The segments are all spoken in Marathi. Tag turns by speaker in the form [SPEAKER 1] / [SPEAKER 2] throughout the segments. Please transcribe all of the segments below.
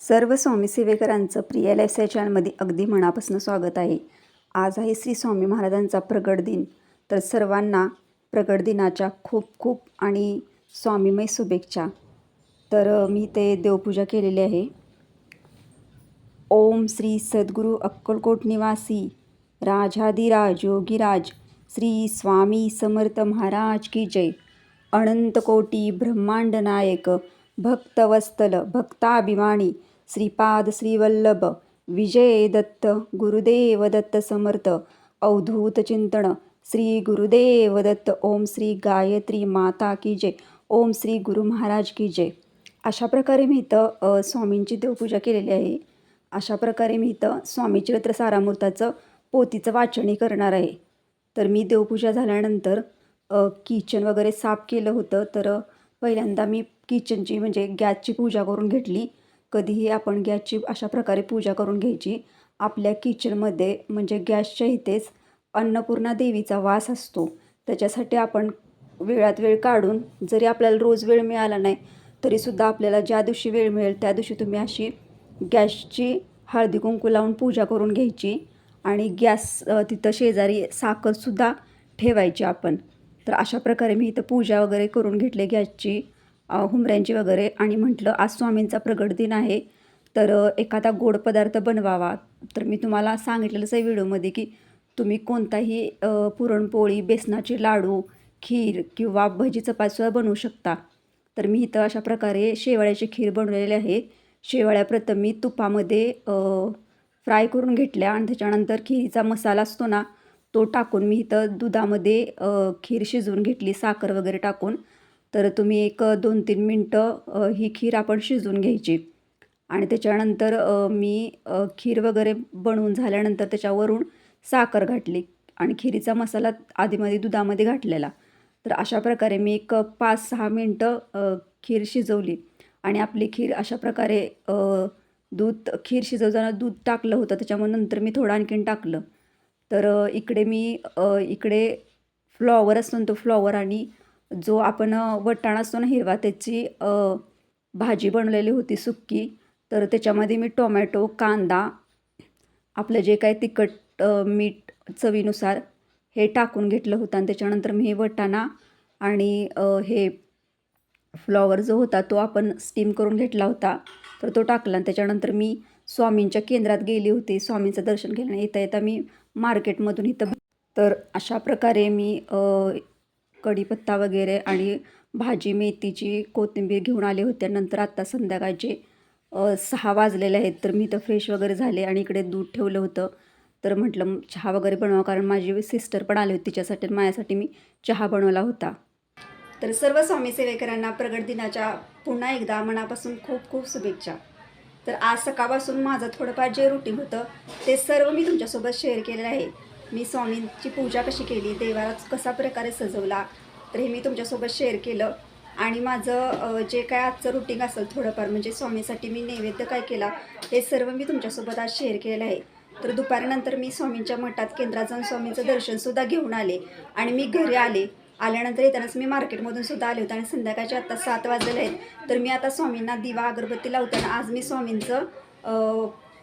[SPEAKER 1] सर्व स्वामी सेवेकरांचं प्रिया लाईफस्टाईल चॅनलमध्ये अगदी मनापासून स्वागत आहे. आज आहे श्री स्वामी महाराजांचा प्रगट दिन. तर सर्वांना प्रगट दिनाच्या खूप खूप आणि स्वामीमय शुभेच्छा. तर मी ते देवपूजा केलेली आहे. ओम श्री सद्गुरू अक्कलकोट निवासी राजाधिराज योगीराज श्री स्वामी समर्थ महाराज की जय. अनंतकोटी ब्रह्मांड नायक भक्तवस्तल भक्ताभिमानी श्रीपाद श्रीवल्लभ विजय दत्त गुरुदेव दत्त समर्थ अवधूत चिंतन श्री गुरुदेव दत्त ओम श्री गायत्री माता की जय ओम श्री गुरु महाराज की जय. अशा प्रकारे मी इथं स्वामींची देवपूजा केलेली आहे. अशा प्रकारे मी इथं स्वामीचरित्र सारामूर्ताचं पोतीचं वाचणी वाचनही करणार आहे. तर मी देवपूजा झाल्यानंतर किचन वगैरे साफ केलं होतं. तर पहिल्यांदा मी किचनची म्हणजे गॅसची पूजा करून घेतली. कधीही आपण गॅसची अशा प्रकारे पूजा करून घ्यायची. आपल्या किचनमध्ये म्हणजे गॅसच्या इथेच अन्नपूर्णा देवीचा वास असतो. त्याच्यासाठी आपण वेळात वेळ काढून जरी आपल्याला रोज वेळ मिळाला नाही तरीसुद्धा आपल्याला ज्या दिवशी वेळ मिळेल त्या दिवशी तुम्ही अशी गॅसची हळदी कुंकू लावून पूजा करून घ्यायची. आणि गॅस तिथं शेजारी साखरसुद्धा ठेवायची आपण. तर अशा प्रकारे मी इथं पूजा वगैरे करून घेतली गॅसची. हुमऱ्यांची वगैरे आणि म्हटलं आज स्वामींचा प्रगट दिन आहे तर एखादा गोड पदार्थ बनवावा. तर मी तुम्हाला सांगितलेलंच आहे व्हिडिओमध्ये की तुम्ही कोणताही पुरणपोळी बेसनाचे लाडू खीर किंवा भजी चपातीसुद्धा बनवू शकता. तर मी इथं अशा प्रकारे शेवाळ्याची खीर बनवलेली आहे. शेवाळ्या प्रथम मी तुपामध्ये फ्राय करून घेतल्या आणि त्याच्यानंतर खिरीचा मसाला असतो ना तो टाकून मी इथं दुधामध्ये खीर शिजवून घेतली साखर वगैरे टाकून. तर तुम्ही एक दोन तीन मिनटं ही खीर आपण शिजवून घ्यायची. आणि त्याच्यानंतर मी खीर वगैरे बनवून झाल्यानंतर त्याच्यावरून साखर घातली आणि खिरीचा मसाला आधीमध्ये दुधामध्ये घातलेला. तर अशा प्रकारे मी एक पाच सहा मिनटं खीर शिजवली. आणि आपली खीर अशा प्रकारे दूध खीर शिजवताना दूध टाकलं होतं त्याच्यामुळे नंतर मी थोडं आणखीन टाकलं. तर इकडे मी इकडे फ्लॉवर असतो ना तो फ्लॉवर आणि जो आपण वटाणा असतो ना हिरवा त्याची भाजी बनवलेली होती सुक्की. तर त्याच्यामध्ये मी टोमॅटो कांदा आपलं जे काय तिखट मीठ चवीनुसार हे टाकून घेतलं होतं. आणि त्याच्यानंतर मी हे वटाणा आणि हे फ्लॉवर जो होता तो आपण स्टीम करून घेतला होता. तर तो टाकला आणि त्याच्यानंतर मी स्वामींच्या केंद्रात गेली होती. स्वामींचं दर्शन घेणं येता येता मी मार्केटमधून इथं तर अशा प्रकारे मी कढीपत्ता वगैरे आणि भाजी मेथीची कोथिंबीर घेऊन आले होते. नंतर आत्ता संध्याकाळचे सहा वाजलेले आहेत. तर मी तर फ्रेश वगैरे झाले आणि इकडे दूध ठेवलं होतं. तर म्हटलं चहा वगैरे बनवा. कारण माझी सिस्टर पण आली होती तिच्यासाठी आणि माझ्यासाठी मी चहा बनवला होता. तर सर्व स्वामी सेवेकरांना प्रगट दिनाच्या पुन्हा एकदा मनापासून खूप खूप शुभेच्छा. तर आज सकाळपासून माझं थोडंफार जे रुटीन होतं ते सर्व मी तुमच्यासोबत शेअर केलेलं आहे. मी स्वामींची पूजा कशी केली देवाला कसा प्रकारे सजवला तर हे मी तुमच्यासोबत शेअर केलं. आणि माझं जे काय आजचं रुटीन असेल थोडंफार म्हणजे स्वामीसाठी मी नैवेद्य काय केला हे सर्व मी तुमच्यासोबत आज शेअर केलं आहे. तर दुपारनंतर मी स्वामींच्या मठात केंद्रात जाऊन स्वामींचं दर्शनसुद्धा घेऊन आले. आणि मी घरी आले. आल्यानंतर येतानाच मी मार्केटमधून सुद्धा आले होते आणि संध्याकाळचे आत्ता सात वाजले आहेत. तर मी आता स्वामींना दिवा अगरबत्ती लावताना आज मी स्वामींचं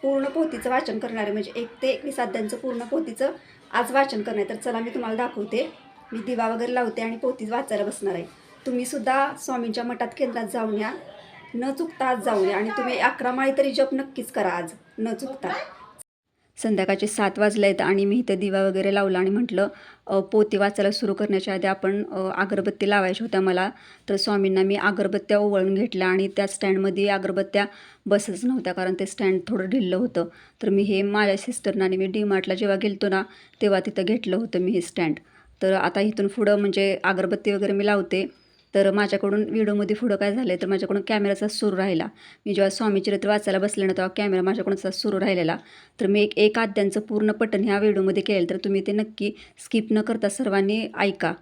[SPEAKER 1] पूर्ण पोथीचं वाचन करणार आहे. म्हणजे एक ते एकवीस अध्यायांचं पूर्ण पोथीचं आज वाचन करणार आहे. तर चला मी तुम्हाला दाखवते. मी दिवा वगैरे लावते आणि पोथी वाचायला बसणार आहे. तुम्ही सुद्धा स्वामींच्या मठात केंद्रात जाऊन या. न चुकता आज जाऊन या. आणि तुम्ही अकरा माळी तरी जप नक्कीच करा आज. न चुकता. संध्याकाळचे सात वाजले आहेत आणि मी इथं दिवा वगैरे लावला आणि म्हटलं पोती वाचायला सुरू करण्याच्या आधी आपण अगरबत्ती लावायच्या होत्या मला. तर स्वामींना मी अगरबत्त्या ओवळून घेतल्या आणि त्या स्टँडमध्ये अगरबत्त्या बसच नव्हत्या कारण ते स्टँड थोडं ढिल्लं होतं. तर मी हे माझ्या सिस्टरना आणि मी डीमार्टला जेव्हा गेलतो ना तेव्हा तिथं घेतलं होतं मी हे स्टँड. तर आता इथून पुढं म्हणजे अगरबत्ती वगैरे मी लावते. तर माझ्याकडून व्हिडिओमध्ये पुढं काय झालं तर माझ्याकडून कॅमेराचा सुरू राहिला. मी जेव्हा स्वामीचरित्र वाचायला बसले ना तेव्हा कॅमेरा माझ्याकडून असा सुरू राहिलेला. तर मी एक एक आद्यांचं पूर्ण पटन ह्या व्हिडिओमध्ये केलं तर तुम्ही ते नक्की स्किप न करता सर्वांनी ऐका.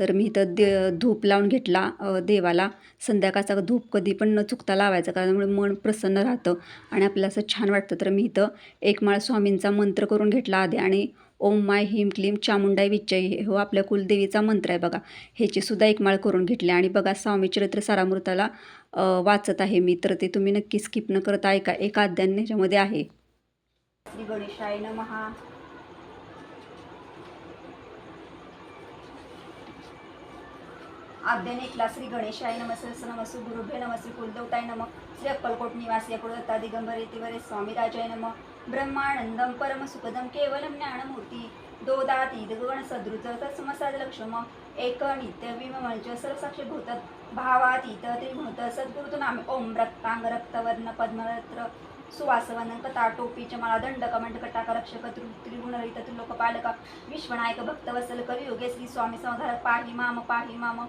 [SPEAKER 1] तर मी इथं दे धूप लावून घेतला देवाला. संध्याकाळचा धूप कधी पण न चुकता लावायचा कारण त्यामुळे मन प्रसन्न राहतं आणि आपल्याला असं छान वाटतं. तर मी इथं एक माळ स्वामींचा मंत्र करून घेतला आधी आणि ओम माय हिम क्लीम चामुंडाई विच्चय हो आपल्या कुलदेवीचा मंत्र आहे बघा. ह्याची सुद्धा एक माळ करून घेतली. आणि बघा स्वामी चरित्र सारामृताला वाचत आहे मी. तर ते तुम्ही नक्की स्किप न करता ऐका. एका अध्यायाने ह्याच्यामध्ये आहे. श्री गणेशाय नमहा आद्यनेकला श्री गणेशाय नम सहस्र गुरुभे गुरुभ्य नम श्री कुलदेवताय नम श्री अक्कलकोट निवासी अकुलदत्ता दिगंबर तिवरे स्वामी राजाय नम ब्रह्मानंदम परम सुखदम केवलम ज्ञानमूर्ती दोदाती गगन सदृत तत्समसाद लक्ष्म एक नित्य विमज सर्वसाक्ष भूत भावातीत त्रिभूत सद्गुरुत नामे ओम रक्तांग रक्तवर्ण पद्मरत्र सुवासवन कथा टोपी चमाळा दंड कमंड कटाक रक्षक त्रि- त्रिगुण रहित त्रिलोकपालक विश्वनायक वसल कर श्री स्वामी समधारक पाही माम पाही माम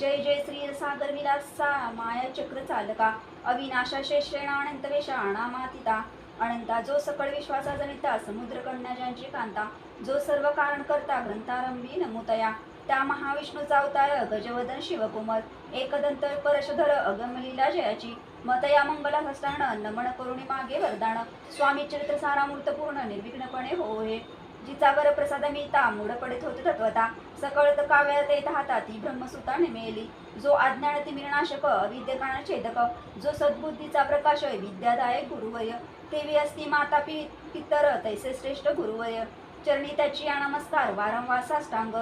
[SPEAKER 1] जय जय श्री सागर विलासा माया चक्र चालका अविनाशा शेषेणा अनंत वेषाणा मातिता. अनंता जो सकळ विश्वासा जनिता समुद्र कन्या ज्यांची कांता. जो सर्व कारण करता ग्रंथारंभी नमुतया. त्या महाविष्णूचा अवतार गजवदन शिवकुमार एकदंत परशधर अगमलीला जयाची. मतया मंगला हस्तान नमन करुणी मागे वरदान. स्वामी चरित्र सारामूर्त पूर्ण निर्विघ्नपणे हो हे जिचा वर प्रसाद मिळता मूढ पडित होते तत्वता. सकळत काव्यात येत हाताती ब्रह्मसुता निमेली जो अज्ञान तिमिरनाशक अविद्यकान छेदक. जो सद्बुद्धीचा प्रकाश विद्यादायक गुरुवय. तेवी असती माता पि पितर तैसे श्रेष्ठ गुरुवय. चरणी त्याची या नमस्कार वारंवार साष्टांग.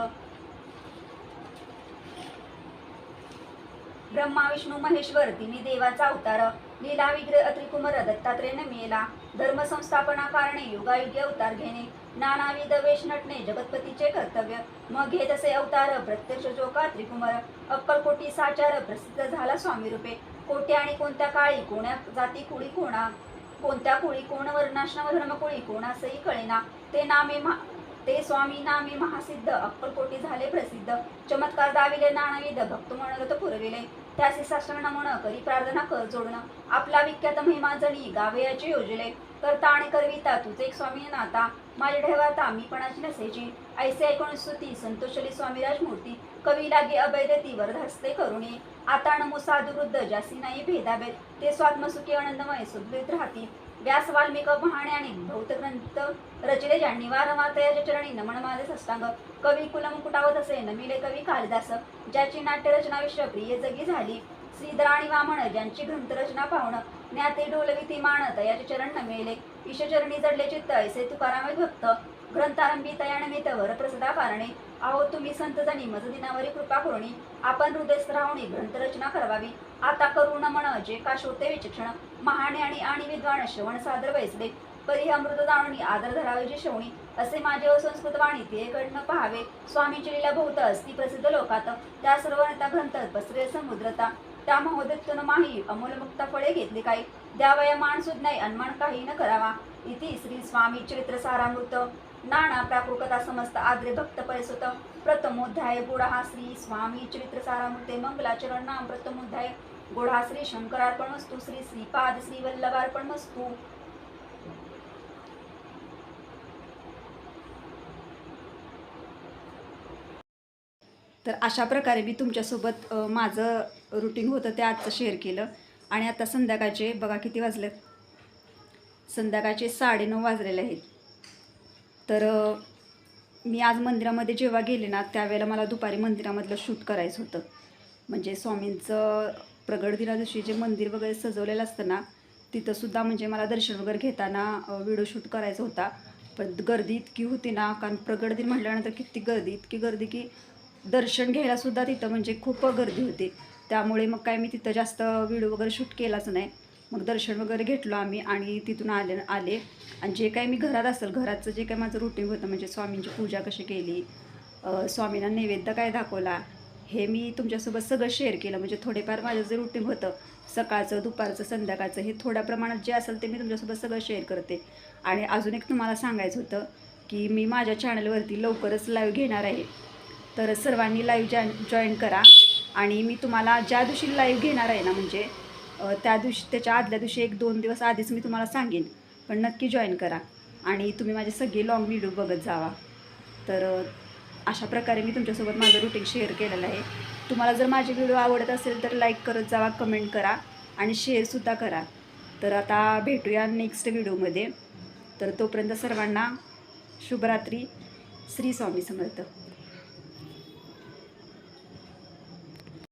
[SPEAKER 1] ब्रह्मा विष्णू महेश्वर तिने देवाचा अवतार. लीला विग्रह त्रिकुमार दत्तात्रेय मेला धर्मसंस्थापना कारणे युगायुगी अवतार घेणे नानाविध वेश नटणे जगतपतीचे कर्तव्य मग घेत असे अवतार प्रत्यक्ष जोका त्रिकुमर अक्कलकोटी साचार प्रसिद्ध झाला स्वामी रूपे कोटे आणि कोणत्या काळी कोण्या जाती कुळी कोणा कोणत्या कुळी कोण वर्णाश्रम धर्म कुळी कोणासही कळेना. ते नामे मा ते स्वामी नामे महासिद्ध अक्कलकोटी झाले प्रसिद्ध. चमत्कार दाविले नानाविध भक्त मनोरथ पुरविले. त्यासी साष्टांग म्हण करी प्रार्थना कर जोडणं. आपला विख्यात महिमा जणी गावयाचे योजले. करता आणि करविता तुझे एक स्वामी नाता. माझ्या ठेवाता मी पणाची नसेची ऐसे ऐकून स्तुती संतोषली स्वामीराज मूर्ती कवी लागे अभैदती वरधस्ते करुणी. आता नमो साधू वृद्ध जासी नाही भेदाभेद ते स्वात्मसुखी आनंदमय सुदृत राहती व्यास वाल्मिक महाणे आणि भौत ग्रंथ रचले ज्यांनी वारंवार तयाच्या चरणी नमन माझे सष्टांग. कवी कुलमुकुटावत असे नमिले कवी कालिदास. ज्याची नाट्यरचना विश्व प्रिय जगी झाली. श्रीधर आणि वामन ज्यांची ग्रंथरचना पाहुण ज्ञाते डोलविती मान तयाचे चरण नमेले. ईशचरणी जडले चित्त ऐसे तुकारामे भक्त. ग्रंथारंभी तयानमित वर प्रसदा पारणे. आहो तुम्ही संत जणी मज दिनावरी कृपा करुणी. आपण हृदयस्थ राहुणी ग्रंथरचना करावी आता करुण म्हण जे का शोते विचक्षण. महाने आणि आणि विद्वान श्रवण सादर वैसले. परी अमृत जाणून आदर धरावे जे असे माझे असंस्कृत वाणी ते कडनं पहावे स्वामीची लिला बहुत असती प्रसिद्ध लोकात त्या सर्व नेता ग्रंथ पसरे समुद्रता त्या महोदत्तन माही अमोलमुक्त फळे घेतली काही द्यावया मान नाही अनमान काही न करावा. इति श्री स्वामी चरित्र सारामृत. नाना प्राकृकता समस्त आद्रे भक्त परिसुत. प्रथमोध्याय गुढा श्री स्वामी चरित्र सारामृते. मंगलाचरण नाम प्रथमोध्याय. गुढा श्री शंकरार्पण वस्तू श्री श्रीपाद श्री वल्लभार्पण वस्तू तर अशा प्रकारे मी तुमच्यासोबत माझं रुटीन होतं ते आजचं शेअर केलं. आणि आता संध्याकाळचे बघा किती वाजलेत? संध्याकाळचे साडेनऊ वाजलेले आहेत. तर मी आज मंदिरामध्ये जेव्हा गेले ना त्यावेळेला मला दुपारी मंदिरामधलं शूट करायचं होतं. म्हणजे स्वामींचं प्रगट दिना दिवशी जे मंदिर वगैरे सजवलेलं असतं ना तिथंसुद्धा म्हणजे मला दर्शन वगैरे घेताना व्हिडिओ शूट करायचा होता. पण गर्दी इतकी होती ना कारण प्रगड दिन म्हटल्यानंतर किती गर्दी इतकी गर्दी की दर्शन घ्यायला सुद्धा तिथं म्हणजे खूप गर्दी होती. त्यामुळे मग काय मी तिथं जास्त व्हिडिओ वगैरे शूट केलाच नाही. मग दर्शन वगैरे घेतलो आम्ही आणि तिथून आले आले. आणि जे काय मी घरात असेल घराचं जे काय माझं रुटीन होतं म्हणजे स्वामींची पूजा कशी केली स्वामींना नैवेद्य काय दाखवला हे मी तुमच्यासोबत सगळं शेअर केलं. म्हणजे थोडेफार माझं जे रुटीन होतं सकाळचं दुपारचं संध्याकाळचं हे थोड्या प्रमाणात जे असेल ते मी तुमच्यासोबत सगळं शेअर करते. आणि अजून एक तुम्हाला सांगायचं होतं की मी माझ्या चॅनलवरती लवकरच लाईव्ह घेणार आहे. तर सर्वांनी लाईव्ह जॉ जॉईन करा. आणि मी तुम्हाला ज्या दिवशी लाईव्ह घेणार आहे ना म्हणजे त्या दिवशी त्याच्या आदल्या दिवशी एक दोन दिवस आधीच मी तुम्हाला सांगेन. पण नक्की जॉईन करा. आणि तुम्ही माझे सगळे लॉंग व्हिडिओ बघत जावा. तर अशा प्रकारे मी तुमच्यासोबत माझं रुटीन शेअर केलेलं आहे. तुम्हाला जर माझे व्हिडिओ आवडत असेल तर लाईक करत जावा कमेंट करा आणि शेअरसुद्धा करा. तर आता भेटूया नेक्स्ट व्हिडिओमध्ये तर तोपर्यंत सर्वांना शुभरात्री. श्री स्वामी समर्थ.